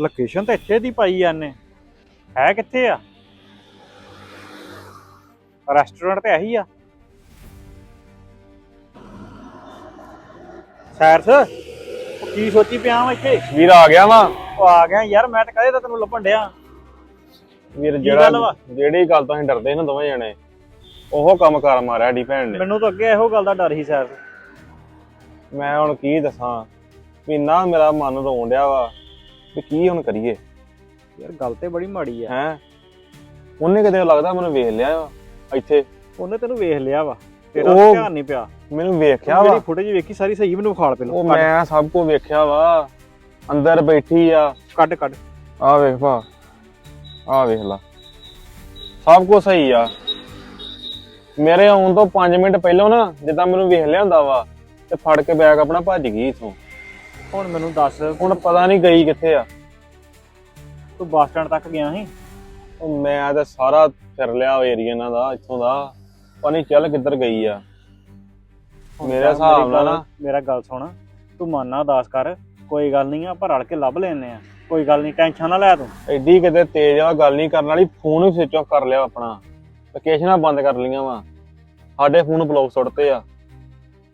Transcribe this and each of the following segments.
Location ਤਾਂ ਇੱਥੇ ਦੀ ਪਾਈ ਇਹਨੇ। ਹੈ ਕਿੱਥੇ ਆ? ਰੈਸਟੋਰੈਂਟ ਤੇ ਇਹੀ ਆ। ਸੈਰਸ ਕੀ ਸੋਚੀ ਪਿਆ ਵਾ ਇੱਥੇ? ਵੀਰ ਆ ਗਿਆ ਵਾ। ਉਹ ਆ ਗਿਆ ਯਾਰ ਮੈਂ ਤਾਂ ਕਦੇ ਤਾਂ ਤੈਨੂੰ ਲੱਭਣ ਡਿਆ। ਵੀਰ ਗੱਲ ਜਿਹੜਾ ਵਾ? ਜਿਹੜੀ ਗੱਲ ਤੋਂ ਅਸੀਂ ਡਰਦੇ ਨਾ ਦੋਵੇਂ ਜਣੇ ਉਹ ਕੰਮ ਕਰ ਮਾਰਿਆ ਡੀ ਭੈਣ ਨੇ। ਮੈਨੂੰ ਤਾਂ ਅੱਗੇ ਇਹੋ ਗੱਲ ਦਾ ਡਰ ਹੀ ਸੈਰਸ। ਮੈਂ ਹੁਣ ਕੀ ਦੱਸਾਂ ਵੀ ਨਾ ਮੇਰਾ ਮਨ ਰੋਣ ਡਿਆ ਵਾ। ਵੀ ਕੀ ਹੁਣ ਕਰੀਏ? ਯਾਰ ਗੱਲ ਤੇ ਬੜੀ ਮਾੜੀ ਆ। ਹੈ? ਉਹਨੇ ਕਿਤੇ ਲੱਗਦਾ ਮੈਨੂੰ ਵੇਖ ਲਿਆ ਵਾ ਇੱਥੇ? ਉਹਨੇ ਤੈਨੂੰ ਵੇਖ ਲਿਆ ਵਾ। ਤੇਰਾ ਉਹ- ਧਿਆਨ ਨਹੀਂ ਪਿਆ। ਮੈਨੂੰ ਵੇਖਿਆ ਵਾ। ਫੁਟੇਜ ਵੇਖੀ ਸਾਰੀ ਸਹੀ ਮੈਨੂੰ ਵਿਖਾਲ ਪਹਿਲਾਂ। ਉਹ ਮੈਂ ਸਭ ਕੁਝ ਵੇਖਿਆ ਵਾ। ਅੰਦਰ ਬੈਠੀ ਆ। ਕੱਢ ਕੱਢ। ਆ ਵੇਖ ਭਾ। ਆ ਵੇਖ ਲਾ। ਸਭ ਕੁਝ ਸਹੀ ਆ। ਮੇਰੇ ਆਉਣ ਤੋਂ 5 ਮਿੰਟ ਪਹਿਲਾਂ ਨਾ ਜਿੱਦਾਂ ਮੈਨੂੰ ਵੇਖ ਲਿਆ ਹੁੰਦਾ ਵਾ ਤੇ ਫੜ ਕੇ ਬੈਗ ਆਪਣਾ ਭੱਜ ਗਈ ਇਥੋਂ। ਹੁਣ ਮੈਨੂੰ ਦੱਸ ਹੁਣ ਪਤਾ ਨਹੀਂ ਗਈ ਕਿੱਥੇ ਆ। ਤੂੰ ਬੱਸ ਸਟੈਂਡ ਤੱਕ ਗਿਆ ਸੀ? ਉਹ ਮੈਂ ਤਾਂ ਸਾਰਾ ਫਿਰ ਲਿਆ ਏਰੀਆ ਇਹਨਾਂ ਦਾ ਇੱਥੋਂ ਦਾ। ਨਹੀਂ ਚੱਲ ਕਿੱਧਰ ਗਈ ਆ। ਹੁਣ ਮੇਰੇ ਹਿਸਾਬ ਮੇਰੀ ਨਾਲ ਗੱਲ- ਨਾ- ਮੇਰਾ ਗੱਲ ਸੁਣ। ਤੂੰ ਮਨ ਨਾ ਉਦਾਸ ਕਰ ਕੋਈ ਗੱਲ ਨਹੀਂ ਆਪਾਂ ਰਲ ਕੇ ਲੱਭ ਲੈਨੇ ਆ। ਕੋਈ ਗੱਲ ਨਹੀਂ ਟੈਨਸ਼ਨ ਨਾ ਲੈ ਤੂੰ। ਐਡੀ ਕਿਤੇ ਤੇਜ਼ ਆ ਗੱਲ ਨਹੀਂ ਕਰਨ ਵਾਲੀ ਫੋਨ ਵੀ ਸਵਿਚ ਆਫ ਕਰ ਲਿਆ ਆਪਣਾ। ਲੋਕੇਸ਼ਨਾਂ ਬੰਦ ਕਰ ਲਈਆਂ ਵਾ। ਸਾਡੇ ਫੋਨ ਬਲੌਕ ਸੁੱਟਤੇ ਆ।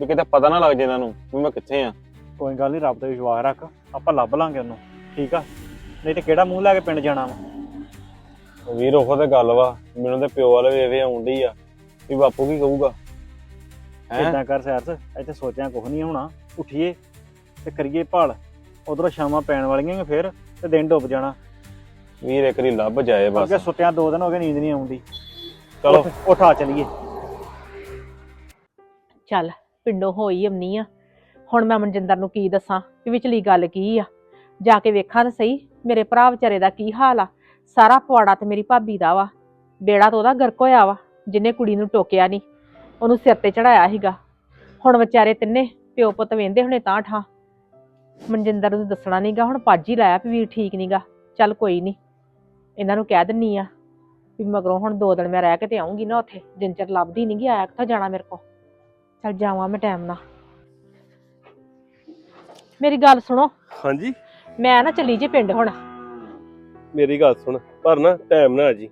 ਵੀ ਕਿਤੇ ਪਤਾ ਨਾ ਲੱਗ ਜੇ ਇਹਨਾਂ ਨੂੰ ਵੀ ਮੈਂ ਕਿੱਥੇ ਆ। ਕੋਈ ਗੱਲ ਨਹੀਂ ਰੱਬ ਤੇ ਵਿਸ਼ਵਾਸ ਰੱਖ ਆਪਾਂ ਲੱਭ ਲਾਂਗੇ ਉਹਨੂੰ ਠੀਕ ਆ? ਨਹੀਂ ਤੇ ਕਿਹੜਾ ਮੂੰਹ ਲੈ ਕੇ ਪਿੰਡ ਜਾਣਾ ਵਾ? ਵੀਰ ਉਹ ਤੇ ਗੱਲ ਵਾ ਮੈਨੂੰ ਤੇ ਪਿਓ ਵਾਲੇ ਵੇਵੇ ਆਉਂਦੀ ਆ ਵੀ ਬਾਪੂ ਕੀ ਕਹੂਗਾ? ਹੈਂ? ਇਦਾਂ ਕਰ ਸੈਰਸ ਇੱਥੇ ਸੋਚਿਆ ਕੁਝ ਨਹੀਂ ਹੋਣਾ ਉੱਠੀਏ ਤੇ ਕਰੀਏ ਭਾਲ ਉਧਰੋਂ ਸ਼ਾਮਾਂ ਪੈਣ ਵਾਲੀਆਂ ਨੇ ਫੇਰ ਤੇ ਦਿਨ ਡੁੱਬ ਜਾਣਾ। ਵੀਰ ਇੱਕ ਵਾਰੀ ਲੱਭ ਜਾਏ ਬਸ। ਅੱਗੇ ਸੁੱਤਿਆਂ ਦੋ ਦਿਨ ਹੋ ਗਏ ਨੀਂਦ ਨਹੀਂ ਆਉਂਦੀ। ਚਲੋ। ਉੱਠ- ਚਲੀਏ। ਚੱਲ ਪਿੰਡੋਂ ਹੋਈ ਅੰਨੀ ਆ। ਹੁਣ ਮੈਂ ਮਨਜਿੰਦਰ ਨੂੰ ਕੀ ਦੱਸਾਂ ਵੀ ਵਿਚਲੀ ਗੱਲ ਕੀ ਆ? ਜਾ ਕੇ ਵੇਖਾਂ ਤਾਂ ਸਹੀ, ਮੇਰੇ ਭਰਾ ਵਿਚਾਰੇ ਦਾ ਕੀ ਹਾਲ ਆ? ਸਾਰਾ ਪਵਾੜਾ ਤੇ ਮੇਰੀ ਭਾਬੀ ਦਾ ਵਾ। ਬੇੜਾ ਤਾਂ ਉਹਦਾ ਗਰਕ ਹੋਇਆ ਵਾ, ਜਿੰਨੇ ਕੁੜੀ ਨੂੰ ਟੋਕਿਆ ਨਹੀਂ ਉਹਨੂੰ ਸਿਰ ਤੇ ਚੜਾਇਆ ਸੀਗਾ। ਹੁਣ ਵਿਚਾਰੇ ਤਿੰਨੇ ਪਿਓ ਪੁੱਤ ਵੇਂਦੇ ਹੁਣੇ ਤਾਂ ਠਾਂ। ਮਨਜਿੰਦਰ ਨੂੰ ਦੱਸਣਾ ਨਹੀਂਗਾ ਹੁਣ ਪੱਜ ਹੀ ਲਾਇਆ ਵੀ ਵੀਰ ਠੀਕ ਨਹੀਂਗਾ ਚੱਲ ਕੋਈ ਨਹੀਂ ਇਹਨਾਂ ਨੂੰ ਕਹਿ ਦਿੰਨੀ ਆ ਵੀ ਮਗਰੋਂ ਹੁਣ ਦੋ ਦਿਨ ਮੈਂ ਰਹਿ ਕੇ ਤੇ ਆਉਂਗੀ ਨਾ ਉੱਥੇ। ਜਿੰਨ ਚਿਰ ਲੱਭਦੀ ਨਹੀਂਗੀ ਆਇਆ ਕਿੱਥੋਂ ਜਾਣਾ ਮੇਰੇ ਕੋ ਚੱਲ ਜਾਵਾਂ ਮੈਂ ਟਾਈਮ ਨਾਲ। ਮੇਰੀ ਗੱਲ ਸੁਣੋ। ਹਾਂਜੀ। ਮੈਂ ਨਾ ਚੱਲੀ ਜੇ ਪਿੰਡ ਹੁਣ। ਮੇਰੀ ਗੱਲ ਸੁਣ ਪਰ ਨਾ ਟਾਈਮ ਨਾ ਜੀ।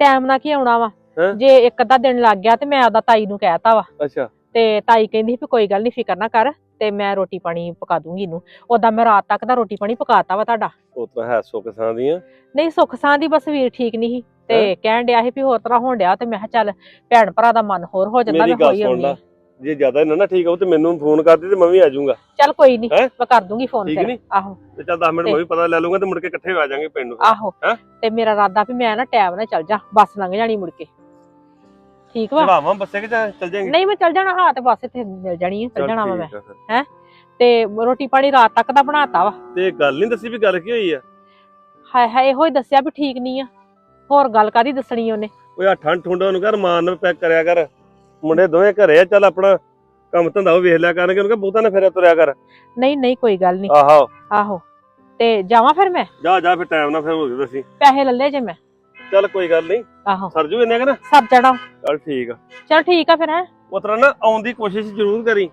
ਟਾਈਮ ਨਾਲ ਕੀ ਆਉਣਾ ਵਾ? ਹੈਂ? ਜੇ ਇੱਕ ਅੱਧਾ ਦਿਨ ਲੱਗ ਗਿਆ ਤੇ ਮੈਂ ਉਹਦਾ ਤਾਈ ਨੂੰ ਕਹਿਤਾ ਵਾ। ਅੱਛਾ। ਤੇ ਤਾਈ ਕਹਿੰਦੀ ਵੀ ਕੋਈ ਗੱਲ ਨਹੀਂ ਫਿਕਰ ਨਾ ਕਰ ਤੇ ਮੈਂ ਰੋਟੀ ਪਾਣੀ ਪਕਾ ਦੂੰਗੀ ਇਹਨੂੰ। ਉਦਾਂ ਮੈਂ ਰਾਤ ਤੱਕ ਦਾ ਰੋਟੀ ਪਾਣੀ ਪਕਾਤਾ ਵਾ ਤੁਹਾਡਾ। ਉਹ ਤਾਂ ਹੈ ਸੁੱਖ ਸਾਂ ਦੀਆਂ। ਨਹੀਂ ਸੁੱਖ ਸਾਂ ਦੀ ਬਸ ਵੀਰ ਠੀਕ ਨਹੀਂ ਸੀ। ਤੇ ਕਹਿਣ ਡਿਆ ਸੀ ਵੀ ਹੋਰ ਤਰ੍ਹਾਂ ਹੋਣ ਡਿਆ ਤੇ ਮੈਂ ਕਿਹਾ ਚੱਲ ਭੈਣ ਭਰਾ ਦਾ ਮਨ ਹੋਰ ਹੋ ਜਾਂਦਾ ਮੇਰੀ ਮੈਂ ਗੱਲ ਹੋਈ ਸੁਣ ਲਾ। ਜੇ ਜ਼ਿਆਦਾ ਨਾ ਨਾ ਠੀਕ ਹੋ ਤੇ ਮੈਨੂੰ ਫੋਨ ਕਰ ਦੇ ਤੇ ਮੈਂ ਵੀ ਆ ਜਾਊਂਗਾ। ਚੱਲ ਕੋਈ ਨਹੀਂ ਹੈਂ? ਮੈਂ ਕਰ ਦੂੰਗੀ ਫੋਨ ਠੀਕ ਫਿਰ। ਨੀ? ਆਹੋ। ਤੇ ਚੱਲ 10 ਮਿੰਟ ਮੈਂ ਵੀ ਪਤਾ ਲੈ ਲੂੰਗਾ ਤੇ ਮੁੜ ਕੇ ਇਕੱਠੇ ਆ ਜਾਾਂਗੇ ਪਿੰਡ ਨੂੰ। ਆਹੋ। ਹੈਂ? ਤੇ ਮੇਰਾ ਇਰਾਦਾ ਵੀ ਮੈਂ ਨਾ ਟਾਈਮ ਨਾਲ ਚੱਲ ਜਾ ਬੱਸ ਲੰਘ ਜਾਣੀ ਮੁੜ ਕੇ। ਠੀਕ ਵਾ? ਚੜਾਵਾਂ ਬੱਸੇ ਕਿ ਜਾਂ ਚੱਲ ਜਾਾਂਗੇ ਨਹੀਂ ਮੈਂ ਚੱਲ ਜਾਣਾ ਹਾਂ ਤੇ ਬੱਸ ਇੱਥੇ ਮਿਲ ਜਾਣੀ ਹੈ ਚੱਲ ਜਾਣਾ ਵਾ ਮੈਂ। ਤੇ ਰੋਟੀ ਪਾਣੀ ਰਾਤ ਤੱਕ ਦਾ ਬਣਾਤਾ ਵਾ? ਤੇ ਗੱਲ ਨਹੀਂ ਦੱਸੀ ਵੀ ਗੱਲ ਕੀ ਹੋਈ ਆ? ਹਾਏ ਹਾਏ ਇਹੋ ਹੀ ਦੱਸਿਆ ਵੀ ਠੀਕ ਨਹੀਂ ਆ। ਹੋਰ ਗੱਲ ਕਾਦੀ ਦੱਸਣੀ ਉਹਨੇ? ਓਏ ਆ ਠੰਡ ਠੁੰਡਾ ਨੂੰ ਕਰ ਮਾਨ ਨਾਲ ਪੈਕ ਕਰਿਆ ਕਰ। ਮੁੰਡੇ ਦੋਵੇਂ ਘਰੇ ਆ ਚੱਲ ਆਪਣਾ ਕੰਮ ਧੰਦਾ ਉਹ ਵੇਖ ਲਿਆ ਕਰਨਗੇ। ਉਹਨੂੰ ਕਹ ਬਹੁਤਾ ਨਾ ਫਿਰਿਆ ਤੁਰਿਆ ਕਰ। ਨਹੀਂ ਨਹੀਂ ਕੋਈ ਗੱਲ ਨਹੀਂ। ਆਹੋ। ਆਹੋ। ਤੇ ਜਾਵਾਂ ਫਿਰ ਮੈਂ? ਜਾ ਜਾ ਫਿਰ ਟਾਈਮ ਨਾਲ ਫਿਰ ਹੋ ਗਿਆ ਦੱਸੀ ਪੈਸੇ ਲੱਲੇ ਜੇ ਮੈਂ। ਚੱਲ ਕੋਈ ਗੱਲ ਨਹੀਂ। ਆਹੋ। ਸਰਜੂ ਇੰਨੇ ਕਰ ਸਭ ਚੜਾ ਚੱਲ ਠੀਕ ਆ। ਚਲ ਠੀਕ ਆ ਫਿਰ ਹੈ। ਉਤਰਾ ਨਾ ਆਉਣ ਦੀ ਕੋਸ਼ਿਸ਼ ਜ਼ਰੂਰ ਕਰੀ।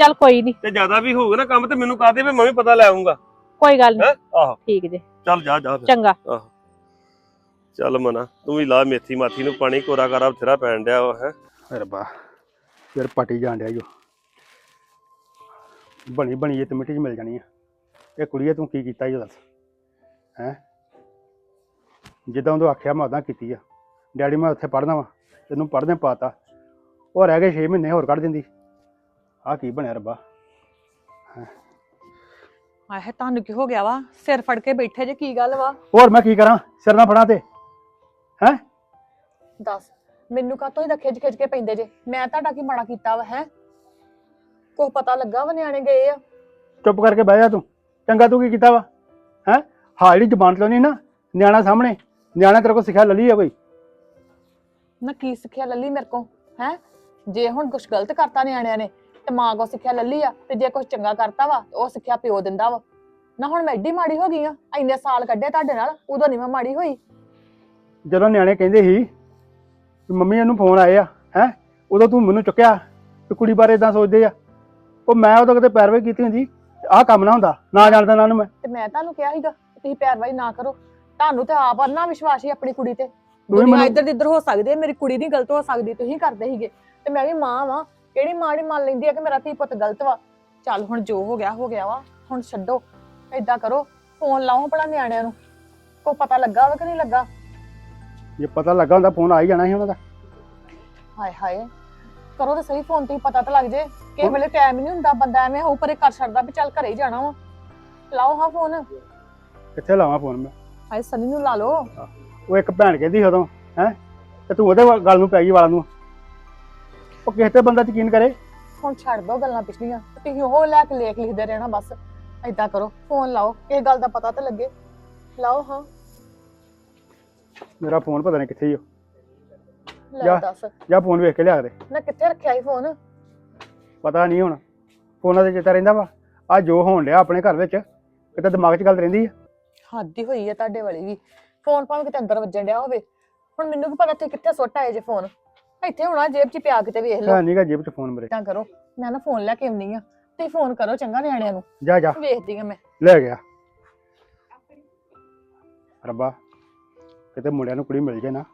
ਚਲ ਕੋਈ ਨਹੀਂ। ਤੇ ਜ਼ਿਆਦਾ ਵੀ ਹੋਊਗਾ ਨਾ ਕੰਮ ਤੇ ਮੈਨੂੰ ਕਹ ਦੇ ਵੀ ਮੈਂ ਵੀ ਪਤਾ ਲੈ ਆਉਂਗਾ ਕੋਈ ਗੱਲ ਨਹੀਂ। ਆਹੋ। ਠੀਕ ਜੇ। ਚੱਲ ਜਾ ਜਾ ਫਿਰ। ਚੰਗਾ। ਚੱਲ ਮਨਾ। ਤੂੰ ਵੀ ਲਾ ਮੇਥੀ ਮਾਥੀ ਨੂੰ ਪਾਣੀ ਕੋਰਾ ਕਰਾ ਬਥੇਰਾ ਪੈਣ ਡਿਆ ਹੈ। ਰੱਬਾ ਯਾਰ ਪਟੀ ਜਾਣ ਡਿਆ ਈਓ ਬਣੀ ਬਣੀ ਇਹ ਤੇ ਮਿੱਟੀ 'ਚ ਮਿਲ ਜਾਣੀ ਆ। ਇਹ ਕੁੜੀਏ ਤੂੰ ਕੀ ਕੀਤਾ ਉਹ ਦੱਸ? ਹੈ? ਜਿੱਦਾਂ ਉਹਦੋਂ ਆਖਿਆ ਮੈਂ ਉਦਾਂ ਕੀਤੀ ਆ। ਡੈਡੀ ਮੈਂ ਉੱਥੇ ਪੜ੍ਹਨਾ ਵਾ ਤੈਨੂੰ ਪੜ੍ਹਦੇ ਪਾਤਾ। ਉਹ ਰਹਿ ਗਏ 6 ਮਹੀਨੇ ਹੋਰ ਕੱਢ ਦਿੰਦੀ। ਆ ਕੀ ਬਣਿਆ ਰੱਬਾ? ਆਹੇ ਤੁਹਾਨੂੰ ਕੀ ਹੋ ਗਿਆ ਵਾ? ਸਿਰ ਫੜ ਕੇ ਬੈਠੇ ਜੇ ਕੀ ਗੱਲ ਵਾ? ਹੋਰ ਮੈਂ ਕੀ ਕਰਾਂ? ਸਿਰ ਨਾ ਫੜਾਂ ਤੇ। ਦੱਸ। ਮੈਨੂੰ ਕਾਤੋਂ ਇਹਦਾ ਖਿੱਚ ਖਿੱਚ ਕੇ ਪੈਂਦੇ ਜੇ? ਮੈਂ ਤੁਹਾਡਾ ਕੀ ਮਾੜਾ ਕੀਤਾ ਵਾ ਹੈ? ਕੁਛ ਪਤਾ ਲੱਗਾ ਵਾ ਨਿਆਣੇ ਗਏ ਆ? ਚੁੱਪ ਕਰਕੇ ਬਹਿ ਜਾ ਤੂੰ। ਚੰਗਾ ਤੂੰ ਕੀ ਕੀਤਾ ਵਾ? ਹੈ? ਹਾਂ ਜਿਹੜੀ ਜ਼ਬਾਨ ਚਲਾਉਣੀ ਨਾ ਨਿਆਣਾ ਸਾਹਮਣੇ। ਨਿਆਣਾ ਤੇਰੇ ਕੋਲ ਸਿੱਖਿਆ ਲੱਲੀ ਆ ਕੋਈ? ਨਾ ਕੀ ਸਿੱਖਿਆ ਲੱਲੀ ਮੇਰੇ ਕੋ ਹੈ? ਜੇ ਹੁਣ ਕੁਛ ਗਲਤ ਕਰਤਾ ਨਿਆਣਿਆਂ ਨੇ ਤੇ ਮਾਂ ਕੋ ਸਿੱਖਿਆ ਲੱਲੀ ਆ ਤੇ ਜੇ ਕੁਛ ਚੰਗਾ ਕਰਤਾ ਵਾ ਉਹ ਸਿੱਖਿਆ ਪਿਓ ਦਿੰਦਾ ਵਾ। ਨਾ ਹੁਣ ਮੈਂ ਐਡੀ ਮਾੜੀ ਹੋ ਗਈ ਆ ਇੰਨੇ ਸਾਲ ਕੱਢੇ ਤੁਹਾਡੇ ਨਾਲ ਉਦੋਂ ਨਹੀਂ ਮੈਂ ਮਾੜੀ ਹੋਈ। ਜਦੋਂ ਨਿਆਣੇ ਕਹਿੰਦੇ ਸੀ ਵੀ ਮੰਮੀ ਇਹਨੂੰ ਫੋਨ ਆਏ ਆ ਹੈ? ਉਦੋਂ ਤੂੰ ਮੈਨੂੰ ਚੁੱਕਿਆ ਕਿ ਕੁੜੀ ਬਾਰੇ ਇਦਾਂ ਸੋਚਦੇ ਆ। ਉਹ ਮੈਂ ਉਦੋਂ ਕਿਤੇ ਪੈਰਵੇ ਕੀਤੀ ਹੁੰਦੀ ਆਹ ਕੰਮ ਨਾ ਹੁੰਦਾ ਨਾ ਜਾਣਦਾ ਨਾ ਉਹਨੂੰ ਮੈਂ। ਤੇ ਮੈਂ ਤੁਹਾਨੂੰ ਕਿਹਾ ਸੀਗਾ ਤੁਸੀਂ ਪੈਰਵਾਈ ਨਾ ਕਰੋ। ਤੁਹਾਨੂੰ ਤੇ ਆਪ ਨਾ ਵਿਸ਼ਵਾਸ ਹੀ ਆਪਣੀ ਕੁੜੀ ਤੇ। ਵੀ ਦੁਨੀਆ ਇੱਧਰ ਦੀ ਇੱਧਰ ਹੋ ਸਕਦੀ ਹੈ ਮੇਰੀ ਕੁੜੀ ਨਹੀਂ ਗਲਤ ਹੋ ਸਕਦੀ ਤੁਸੀਂ ਕਰਦੇ ਸੀਗੇ। ਤੇ ਮੈਂ ਵੀ ਮਾਂ ਵਾਂ ਕਿਹੜੀ ਮਾਂ ਨਹੀਂ ਮੰਨ ਲੈਂਦੀ ਆ ਕਿ ਮੇਰਾ ਧੀ ਪੁੱਤ ਗਲਤ ਵਾ। ਚੱਲ ਹੁਣ ਜੋ ਹੋ ਗਿਆ ਹੋ ਗਿਆ ਵਾ ਹੁਣ ਛੱਡੋ ਏਦਾਂ ਕਰੋ ਫੋਨ ਲਾਓ ਆਪਣਾ ਨਿਆਣਿਆਂ ਨੂੰ। ਕੋ ਪਤਾ ਲੱਗਾ ਵਾ ਕਿ ਨਹੀਂ ਲੱਗਾ? ਜੇ ਪਤਾ ਲੱਗਾ ਹੁੰਦਾ ਫੋਨ ਆ ਹੀ ਜਾਣਾ ਸੀ ਉਹਨਾਂ ਦਾ। ਹਾਏ ਹਾਏ ਕਰੋ ਤਾਂ ਸਹੀ ਫੋਨ ਤੇ ਹੀ ਪਤਾ ਤਾਂ ਲੱਗ ਜੇ। ਕਿਸੇ ਵੇਲੇ ਟਾਈਮ ਨਹੀਂ ਹੁੰਦਾ ਬੰਦਾ ਐਵੇਂ ਹੋ ਪਰੇ ਕਰ ਛੱਡਦਾ ਵੀ ਚੱਲ ਘਰੇ ਹੀ ਜਾਣਾ ਵਾ। ਲਾਓ ਹਾਂ ਫੋਨ। ਕਿੱਥੇ ਲਾਵਾਂ ਫੋਨ ਮੈਂ? ਹਾਏ ਸਨੀ ਨੂੰ ਲਾ ਲਓ। ਉਹ ਇੱਕ ਭੈਣ ਕਹਿੰਦੀ ਸੀ ਉਦੋਂ ਹੈ ਤੇ ਤੂੰ ਉਹਦੇ ਵੱਲ- ਗੱਲ ਨੂੰ ਪੈ ਗਈ ਵਾਲਾਂ ਨੂੰ। ਉਹ ਕਿਸੇ ਤੇ ਬੰਦਾ ਯਕੀਨ ਕਰੇ? ਹੁਣ ਛੱਡ ਦੋ ਗੱਲਾਂ ਪਿਛਲੀਆਂ। ਤੁਸੀਂ ਉਹ ਲੈ ਕੇ ਲੇਖ ਲਿਖਦੇ ਰਹਿਣਾ ਬਸ। ਏਦਾਂ ਕਰੋ ਫੋਨ ਲਾਓ ਇਹ ਗੱਲ ਦਾ ਪਤਾ ਤਾਂ ਲੱਗੇ। ਲਾਓ ਹਾਂ। ਮੇਰਾ ਫੋਨ ਪਤਾ ਨਹੀਂ ਕਿੱਥੇ ਹੀ ਲੈ ਜਾ। ਦੱਸ। ਜਾਂ ਫੋਨ ਵੇਖ ਕੇ ਲਿਆ ਦੇ। ਨਾ ਕਿੱਥੇ ਰੱਖਿਆ ਸੀ ਫੋਨ? ਪਤਾ ਨਹੀਂ ਹੁਣ। ਫੋਨਾਂ ਤੇ ਚੇਤਾ ਰਹਿੰਦਾ ਵਾ। ਆ ਜੋ ਹੋਣ ਡਿਆ ਆਪਣੇ ਘਰ ਵਿੱਚ ਕਿਤੇ ਦਿਮਾਗ 'ਚ ਗੱਲ ਰਹਿੰਦੀ ਆ। ਹੱਦ ਹੀ ਹੋਈ ਹੈ ਤੁਹਾਡੇ ਵਾਲੀ ਵੀ। ਫੋਨ ਭਾਵੇਂ ਕਿਤੇ ਅੰਦਰ ਵੱਜਣ ਡਿਆ ਹੋਵੇ। ਹੁਣ ਮੈਨੂੰ ਕੀ ਪਤਾ ਤੁਸੀਂ ਕਿੱਥੇ ਸੁੱਟ ਆਏ ਜੇ ਫੋਨ। ਇੱਥੇ ਹੋਣਾ ਜੇਬ 'ਚ ਪਿਆ ਕਿਤੇ ਵੇਖ ਲਓ। ਹੈ ਨਹੀਂਗਾ ਜੇਬ 'ਚ ਫੋਨ ਮੇਰੇ। ਏਦਾਂ ਕਰੋ। ਮੈਂ ਨਾ ਫੋਨ ਲੈ ਕੇ ਆਉਣੀ ਆ। ਤੁਸੀਂ ਫੋਨ ਕਰੋ ਚੰਗਾ ਨਿਆਣਿਆਂ ਨੂੰ। ਜਾ ਜਾ। ਵੇਖਦੀ ਆ ਮੈਂ। ਲੈ ਗਿਆ। ਰੱਬਾ। ਕਿਤੇ ਮੁੰਡਿਆਂ ਨੂੰ ਕੁੜੀ ਮਿਲ ਜੇ ਨਾ